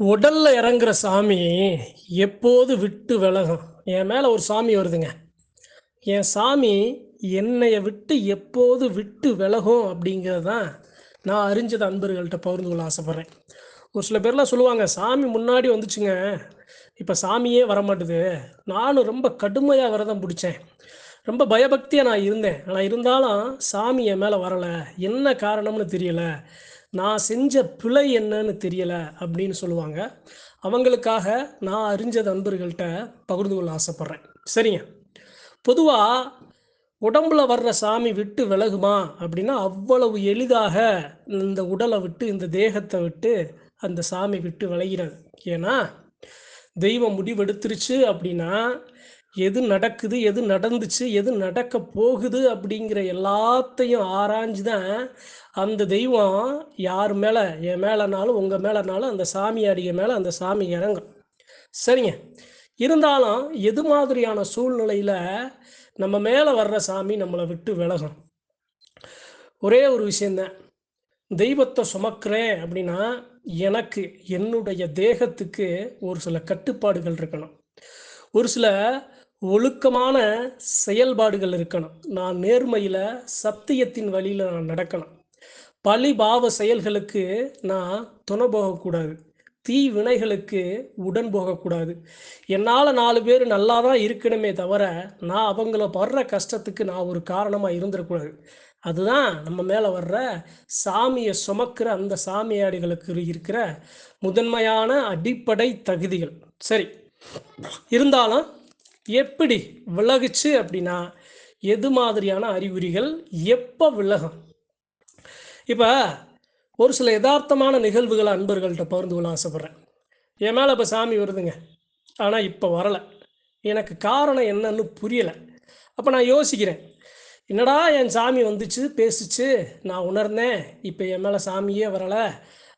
உடல்ல இறங்குற சாமி எப்போது விட்டு விலகும்? என் மேலே ஒரு சாமி வருதுங்க. என் சாமி என்னைய விட்டு எப்போது விட்டு விலகும் அப்படிங்கிறது தான் நான் அறிஞ்சது அன்பர்கள்ட்ட பகிர்ந்து கொள்ள ஆசைப்பட்றேன். ஒரு சில பேர்லாம் சொல்லுவாங்க சாமி முன்னாடி வந்துச்சுங்க இப்போ சாமியே வரமாட்டுது. நானும் ரொம்ப கடுமையாக விரதம் பிடிச்சேன். ரொம்ப பயபக்தியாக நான் இருந்தேன். ஆனால் இருந்தாலும் சாமி என் மேலே வரலை. என்ன காரணம்னு தெரியலை. நான் செஞ்ச பிழை என்னன்னு தெரியல அப்படின்னு சொல்லுவாங்க. அவங்களுக்காக நான் அறிஞ்ச நண்பர்கள்ட்ட பகிர்ந்து கொள்ள ஆசைப்பட்றேன். சரிங்க. பொதுவாக உடம்புல வர்ற சாமி விட்டு விலகுமா அப்படின்னா அவ்வளவு எளிதாக இந்த உடலை விட்டு இந்த தேகத்தை விட்டு அந்த சாமி விட்டு விலகிறது. ஏன்னா தெய்வம் முடிவெடுத்துருச்சு அப்படின்னா எது நடக்குது எது நடந்துச்சு எது நடக்க போகுது அப்படிங்கிற எல்லாத்தையும் ஆராய்ஞ்சு தான் அந்த தெய்வம் யார் மேலே என் மேலேனாலும் உங்கள் மேலேனாலும் அந்த சாமி மேலே அந்த சாமி இறங்கும். சரிங்க. இருந்தாலும் எது மாதிரியான சூழ்நிலையில் நம்ம மேலே வர்ற சாமி நம்மளை விட்டு விலகும்? ஒரே ஒரு விஷயந்தான் தெய்வத்தை சுமக்கிறேன் அப்படின்னா எனக்கு என்னுடைய தேகத்துக்கு ஒரு சில கட்டுப்பாடுகள் இருக்கணும். ஒரு சில ஒழுக்கமான செயல்பாடுகள் இருக்கணும். நான் நேர்மையில் சத்தியத்தின் வழியில் நான் நடக்கணும். பழி பாவ செயல்களுக்கு நான் துணை போகக்கூடாது. தீ வினைகளுக்கு உடன் போகக்கூடாது. என்னால் நாலு பேர் நல்லா தான் இருக்கணுமே தவிர நான் அவங்கள படுற கஷ்டத்துக்கு நான் ஒரு காரணமாக இருந்துடக்கூடாது அதுதான் நம்ம மேலே வர்ற சாமியை சுமக்கிற அந்த சாமியாடிகளுக்கு இருக்கிற முதன்மையான அடிப்படை தகுதிகள். சரி. இருந்தாலும் எப்படி விலகுச்சு அப்படின்னா எது மாதிரியான அறிகுறிகள் எப்போ விலகும்? இப்போ ஒரு சில யதார்த்தமான நிகழ்வுகளை அன்பர்கள்ட்ட பகிர்ந்து கொள்ள ஆசைப்பட்றேன். என் மேலே இப்போ சாமி வருதுங்க. ஆனால் இப்போ வரலை. எனக்கு காரணம் என்னன்னு புரியலை. அப்போ நான் யோசிக்கிறேன். என்னடா என் சாமி வந்துச்சு பேசிச்சு நான் உணர்ந்தேன் இப்போ என் மேலே சாமியே வரலை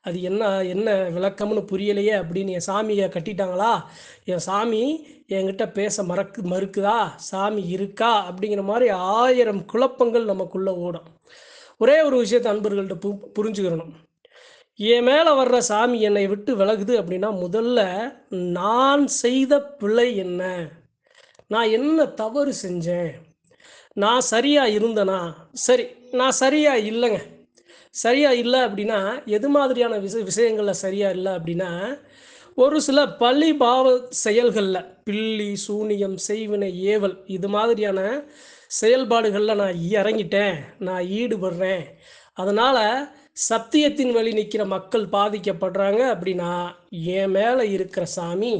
அது என்ன என்ன விளக்கம்னு புரியலையே அப்படின்னு என் சாமியை கட்டிட்டாங்களா? என் சாமி என்கிட்ட பேச மறக்கு மறுக்குதா? சாமி இருக்கா? அப்படிங்கிற மாதிரி ஆயிரம் குழப்பங்கள் நமக்குள்ளே ஓடும். ஒரே ஒரு விஷயத்தை அன்பர்கள்ட்ட பு புரிஞ்சுக்கிறணும் என் மேலே வர்ற சாமி என்னை விட்டு விலகுது அப்படின்னா முதல்ல நான் செய்த பிழை என்ன? நான் என்ன தவறு செஞ்சேன்? நான் சரியாக இருந்தேனா? சரி நான் சரியாக இல்லைங்க. சரியாக இல்லை அப்படின்னா எது மாதிரியான விஷ விஷயங்களில் சரியாக இல்லை அப்படின்னா ஒரு சில பள்ளி பாவ செயல்களில் பில்லி சூனியம் செய்வினை ஏவல் இது மாதிரியான செயல்பாடுகளில் நான் இறங்கிட்டேன் நான் ஈடுபடுறேன். அதனால் சத்தியத்தின் வழி நிற்கிற மக்கள் பாதிக்கப்படுறாங்க அப்படின்னா என் மேலே இருக்கிற சாமி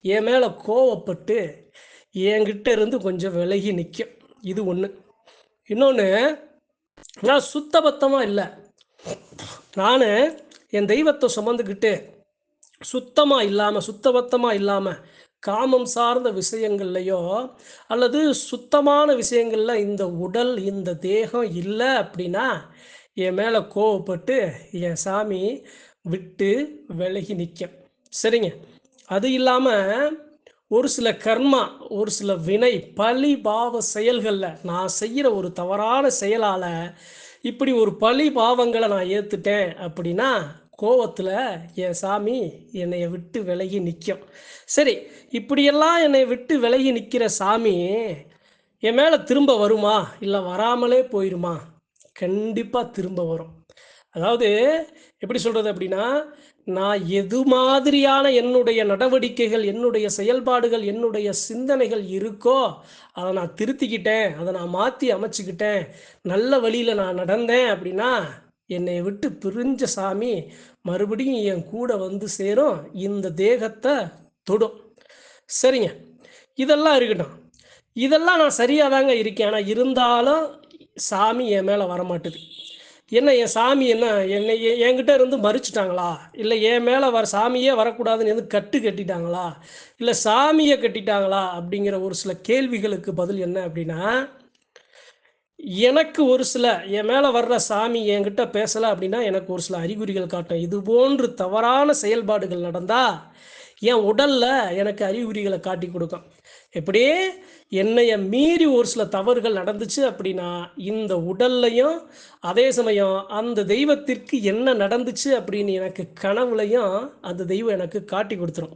என் மேலே கோவப்பட்டு என்கிட்ட இருந்து கொஞ்சம் விலகி நிற்கும் இது ஒன்று இன்னொன்று நான் சுத்தபத்தமாக இல்லை. நான் என் தெய்வத்தை சுமந்துக்கிட்டு சுத்தமாக இல்லாமல் சுத்தபத்தமாக இல்லாமல் காமம் சார்ந்த விஷயங்கள்லையோ அல்லது சுத்தமான விஷயங்களில் இந்த உடல் இந்த தேகம் இல்லை அப்படின்னா என் மேலே கோவப்பட்டு என் சாமி விட்டு விலகி நிற்கும் சரிங்க. அது இல்லாமல் ஒரு சில கர்மா ஒரு சில வினை பழி பாவ செயல்களில் நான் செய்கிற ஒரு தவறான செயலால் இப்படி ஒரு பழி பாவங்களை நான் ஏற்றுட்டேன் அப்படின்னா கோவத்தில் என் சாமி என்னை விட்டு விலகி நிற்கும் சரி இப்படியெல்லாம் என்னை விட்டு விலகி நிற்கிற சாமி என் மேலே திரும்ப வருமா? இல்லை வராமலே போயிடுமா கண்டிப்பாக திரும்ப வரும். அதாவது எப்படி சொல்கிறது அப்படின்னா நான் எது மாதிரியான என்னுடைய நடவடிக்கைகள் என்னுடைய செயல்பாடுகள் என்னுடைய சிந்தனைகள் இருக்கோ அதை நான் திருத்திக்கிட்டேன் அதை நான் மாற்றி அமைச்சுக்கிட்டேன் நல்ல வழியில் நான் நடந்தேன் அப்படின்னா என்னை விட்டு பிரிஞ்ச சாமி மறுபடியும் என் கூட வந்து சேரும் இந்த தேகத்தை தொடும். சரிங்க. இதெல்லாம் இருக்கட்டும். இதெல்லாம் நான் சரியாக தாங்க இருக்கேன். ஆனால் இருந்தாலும் சாமி என் மேலே வரமாட்டுது. என்ன என் சாமி என்ன என்னை என்கிட்ட இருந்து மறிச்சிட்டாங்களா? இல்லை என் மேலே வர சாமியே வரக்கூடாதுன்னு எதுவும் கட்டு கட்டிட்டாங்களா? இல்லை சாமியை கட்டிட்டாங்களா? அப்படிங்கிற ஒரு சில கேள்விகளுக்கு பதில் என்ன அப்படின்னா எனக்கு ஒரு சில என் மேலே வர்ற சாமி என்கிட்ட பேசலை அப்படின்னா எனக்கு ஒரு சில அறிகுறிகள் காட்டும். இது போன்று தவறான செயல்பாடுகள் நடந்தால் என் உடலில் எனக்கு அறிகுறிகளை காட்டி கொடுக்கும். எப்படி என்னைய மீறி ஒரு சில தவறுகள் நடந்துச்சு அப்படின்னா இந்த உடல்லையும் அதே சமயம் அந்த தெய்வத்திற்கு என்ன நடந்துச்சு அப்படின்னு எனக்கு கனவுலையும் அந்த தெய்வம் எனக்கு காட்டி கொடுத்துரும்.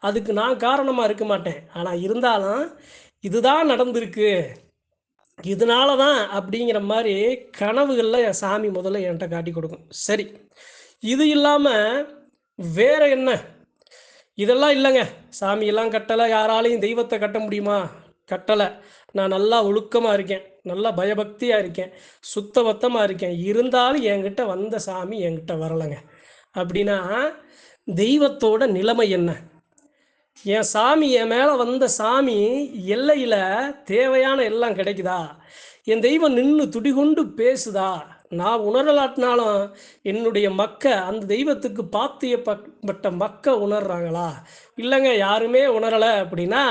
அதுக்கு நான் காரணமாக இருக்க மாட்டேன். ஆனால் இருந்தாலும் இதுதான் நடந்திருக்கு. இதனால தான் அப்படிங்கிற மாதிரி கனவுகளில் என் சாமி முதல்ல என்கிட்ட காட்டி கொடுக்கும். சரி. இது இல்லாமல் வேற என்ன? இதெல்லாம் இல்லைங்க. சாமியெல்லாம் கட்டலை. யாராலையும் தெய்வத்தை கட்ட முடியுமா? கட்டலை. நான் நல்லா ஒழுக்கமாக இருக்கேன். நல்லா பயபக்தியாக இருக்கேன். சுத்தபத்தமாக இருக்கேன். இருந்தாலும் என்கிட்ட வந்த சாமி என்கிட்ட வரலைங்க. அப்படின்னா தெய்வத்தோட நிலைமை என்ன? என் சாமி என் மேலே வந்த சாமி எல்லையில் தேவையான எல்லாம் கிடைக்குதா? என் தெய்வம் நின்று துடிகொண்டு பேசுதா? நான் உணரலாட்டினாலும் என்னுடைய மக்க அந்த தெய்வத்துக்கு பாத்தியப்பட்ட மக்க உணர்றாங்களா? இல்லைங்க யாருமே உணரலை அப்படின்னா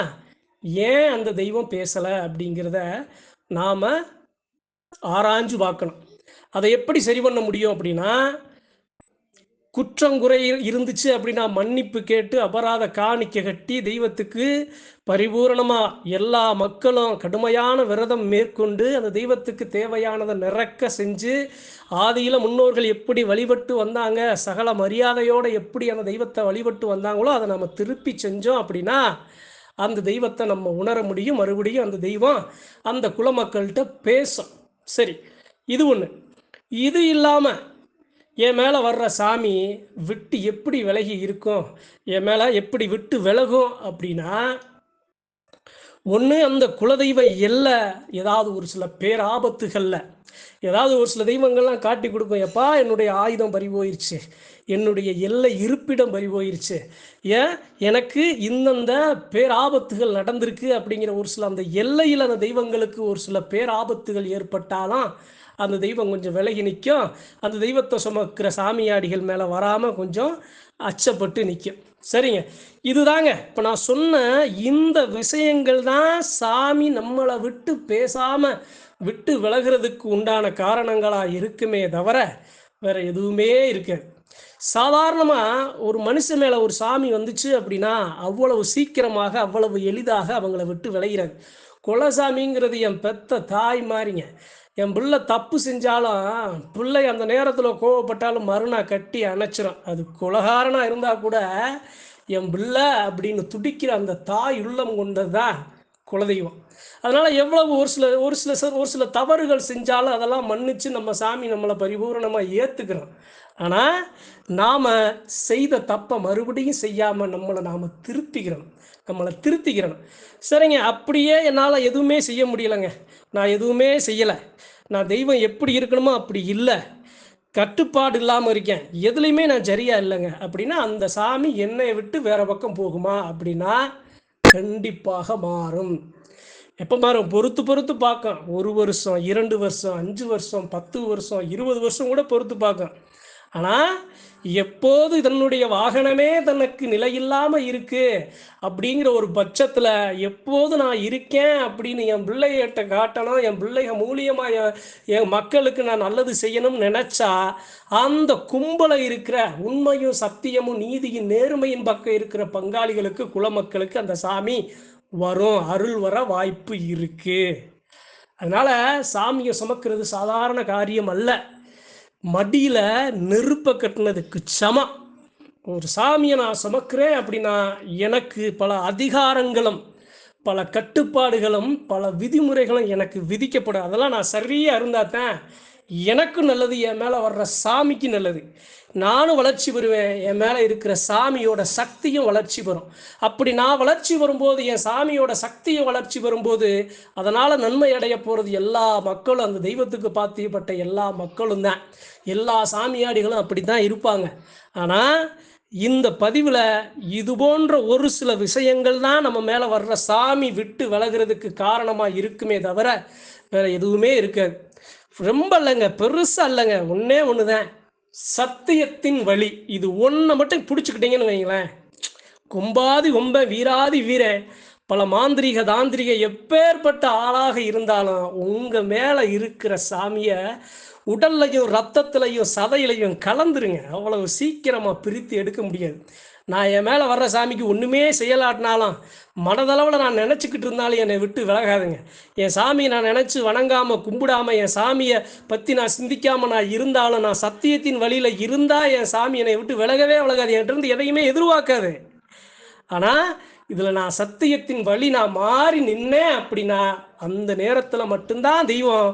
ஏன் அந்த தெய்வம் பேசலை அப்படிங்கிறத நாம் ஆராய்ஞ்சு பார்க்கணும். அதை எப்படி சரி பண்ண முடியும் அப்படின்னா குற்றங்குறை இருந்துச்சு அப்படின்னா மன்னிப்பு கேட்டு அபராத காணிக்க கட்டி தெய்வத்துக்கு பரிபூரணமாக எல்லா மக்களும் கடுமையான விரதம் மேற்கொண்டு அந்த தெய்வத்துக்கு தேவையானதை நிறக்க செஞ்சு ஆதியில் முன்னோர்கள் எப்படி வழிபட்டு வந்தாங்க சகல மரியாதையோடு எப்படி அந்த தெய்வத்தை வழிபட்டு வந்தாங்களோ அதை நம்ம திருப்பி செஞ்சோம் அப்படின்னா அந்த தெய்வத்தை நம்ம உணர முடியும். மறுபடியும் அந்த தெய்வம் அந்த குலமக்கள்கிட்ட பேசும். சரி இது ஒன்று இது இல்லாமல் என் மேலே வர்ற சாமி விட்டு எப்படி விலகி இருக்கும்? என் மேலே எப்படி விட்டு விலகும் அப்படின்னா ஒன்று அந்த குலதெய்வ எல்லை ஏதாவது ஒரு சில பேராபத்துகளில் ஏதாவது ஒரு சில தெய்வங்கள்லாம் காட்டி கொடுக்கும் எப்பா என்னுடைய ஆயுதம் பறி போயிருச்சு என்னுடைய எல்லை இருப்பிடம் பறி போயிருச்சு ஏன்? எனக்கு இந்தந்த பேராபத்துகள் நடந்திருக்கு அப்படிங்கிற ஒரு சில அந்த எல்லையில் அந்த தெய்வங்களுக்கு ஒரு சில பேராபத்துகள் ஏற்பட்டாலாம் அந்த தெய்வம் கொஞ்சம் விலகி நிற்கும் அந்த தெய்வத்தை சுமக்கிற சாமியாடிகள் மேலே வராமல் கொஞ்சம் அச்சப்பட்டு நிற்கும் சரிங்க. இதுதாங்க. இப்போ நான் சொன்ன இந்த விஷயங்கள் தான் சாமி நம்மளை விட்டு பேசாமல் விட்டு விலகிறதுக்கு உண்டான காரணங்களாக இருக்குமே தவிர வேற எதுவுமே இருக்காது. சாதாரணமாக ஒரு மனுஷன் மேலே ஒரு சாமி வந்துச்சு அப்படின்னா அவ்வளவு சீக்கிரமாக அவ்வளவு எளிதாக அவங்கள விட்டு விளைகிறாங்க குலசாமிங்கிறது என் பெத்த தாய் மாதிரிங்க என் பிள்ளை தப்பு செஞ்சாலும் பிள்ளை அந்த நேரத்தில் கோவப்பட்டாலும் மறுநாள் கட்டி அணைச்சிரும். அது குலகாரனாக இருந்தால் கூட என் பிள்ளை அப்படின்னு துடிக்கிற அந்த தாய் உள்ளம் கொண்டது தான் குலதெய்வம். அதனால் எவ்வளவு ஒரு சில ஒரு சில ஒரு சில தவறுகள் செஞ்சாலும் அதெல்லாம் மன்னித்து நம்ம சாமி நம்மளை பரிபூர்ணமாக ஏற்றுக்கிறோம் ஆனால் நாம் செய்த தப்பை மறுபடியும் செய்யாமல் நம்மளை நாம் திருத்திக்கிறோம் நம்மளை திருத்திக்கிறோம் சரிங்க அப்படியே என்னால் எதுவுமே செய்ய முடியலைங்க. நான் எதுவுமே செய்யலை. நான் தெய்வம் எப்படி இருக்கணுமோ அப்படி இல்லை. கட்டுப்பாடு இல்லாமல் இருக்கேன். எதுலேயுமே நான் சரியா இல்லைங்க. அப்படின்னா அந்த சாமி என்னை விட்டு வேற பக்கம் போகுமா அப்படின்னா கண்டிப்பாக மாறும். எப்போ மாறும்? பொறுத்து பொறுத்து பார்க்கும். ஒரு வருஷம் இரண்டு வருஷம் அஞ்சு வருஷம் பத்து வருஷம் இருபது வருஷம் கூட பொறுத்து பார்க்கும். ஆனால் எப்போது தன்னுடைய வாகனமே தனக்கு நிலையில்லாமல் இருக்கு அப்படிங்கிற ஒரு பட்சத்தில் எப்போது நான் இருக்கேன் அப்படின்னு என் பிள்ளைகிட்ட காட்டணும் என் பிள்ளைக மூலியமாக என் என் மக்களுக்கு நான் நல்லது செய்யணும்னு நினச்சா அந்த கும்பலை இருக்கிற உண்மையும் சத்தியமும் நீதியின் நேர்மையின் பக்கம் இருக்கிற பங்காளிகளுக்கு குலமக்களுக்கு அந்த சாமி வரும் அருள் வர வாய்ப்பு இருக்குது அதனால் சாமியை சுமக்கிறது சாதாரண காரியம் அல்ல. மடியில் நெருப்பை கட்டினதுக்கு சமம் ஒரு சாமியை நான் சுமக்கிறேன் அப்படின்னா எனக்கு பல அதிகாரங்களும் பல கட்டுப்பாடுகளும் பல விதிமுறைகளும் எனக்கு விதிக்கப்படும். அதெல்லாம் நான் சரியாக இருந்தால் எனக்கும் நல்லது என் மேலே வர்ற சாமிக்கு நல்லது. நானும் வளர்ச்சி பெறுவேன். என் மேலே இருக்கிற சாமியோட சக்தியும் வளர்ச்சி பெறும். அப்படி நான் வளர்ச்சி வரும்போது என் சாமியோட சக்தியும் வளர்ச்சி வரும்போது அதனால் நன்மை அடைய போகிறது எல்லா மக்களும் அந்த தெய்வத்துக்கு பாத்தியப்பட்ட எல்லா மக்களும் தான். எல்லா சாமியாடிகளும் அப்படி தான் இருப்பாங்க. ஆனால் இந்த பதிவில் இது போன்ற ஒரு சில விஷயங்கள் தான் நம்ம மேலே வர்ற சாமி விட்டு விலகிறதுக்கு காரணமாக இருக்குமே தவிர வேற எதுவுமே இருக்காது. ரொம்ப இல்லைங்க பெருசாக இல்லைங்க ஒன்றே ஒன்று தான் சத்தியத்தின் வழி. இது ஒன்றை மட்டும் பிடிச்சிக்கிட்டீங்கன்னு வைங்களேன். கொம்பாதி கொம்ப வீராதி வீரன் பல மாந்திரிக தாந்திரிக எப்பேற்பட்ட ஆளாக இருந்தாலும் உங்கள் மேலே இருக்கிற சாமியை உடல்லையும் ரத்தத்துலையும் சதையிலையும் கலந்துருங்க. அவ்வளவு சீக்கிரமாக பிரித்து எடுக்க முடியாது. நான் என் மேலே வர்ற சாமிக்கு ஒன்றுமே செய்யலாட்டினாலும். மனதளவில் நான் நினச்சிக்கிட்டு இருந்தாலும் என்னை விட்டு விலகாதுங்க. என் சாமியை நான் நினச்சி வணங்காமல் கும்பிடாமல் என் சாமியை பற்றி நான் சிந்திக்காமல் நான் இருந்தாலும் நான் சத்தியத்தின் வழியில் இருந்தால் என் சாமி என்னை விட்டு விலகவே விலகாது. என்கிட்ட இருந்து எதையுமே எதிர்பார்க்காது. ஆனால் இதில் நான் சத்தியத்தின் வழி நான் மாறி நின்னேன் அப்படின்னா அந்த நேரத்தில் மட்டும்தான் தெய்வம்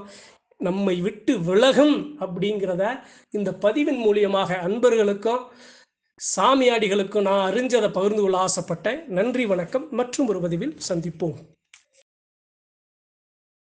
நம்மை விட்டு விலகும் அப்படிங்கிறத இந்த பதிவின் மூலியமாக அன்பர்களுக்கும் சாமியாடிகளுக்கு நான் அறிஞ்சதை பகிர்ந்து கொள்ள ஆசைப்பட்டேன். நன்றி வணக்கம். மற்றும் ஒரு பதிவில் சந்திப்போம்.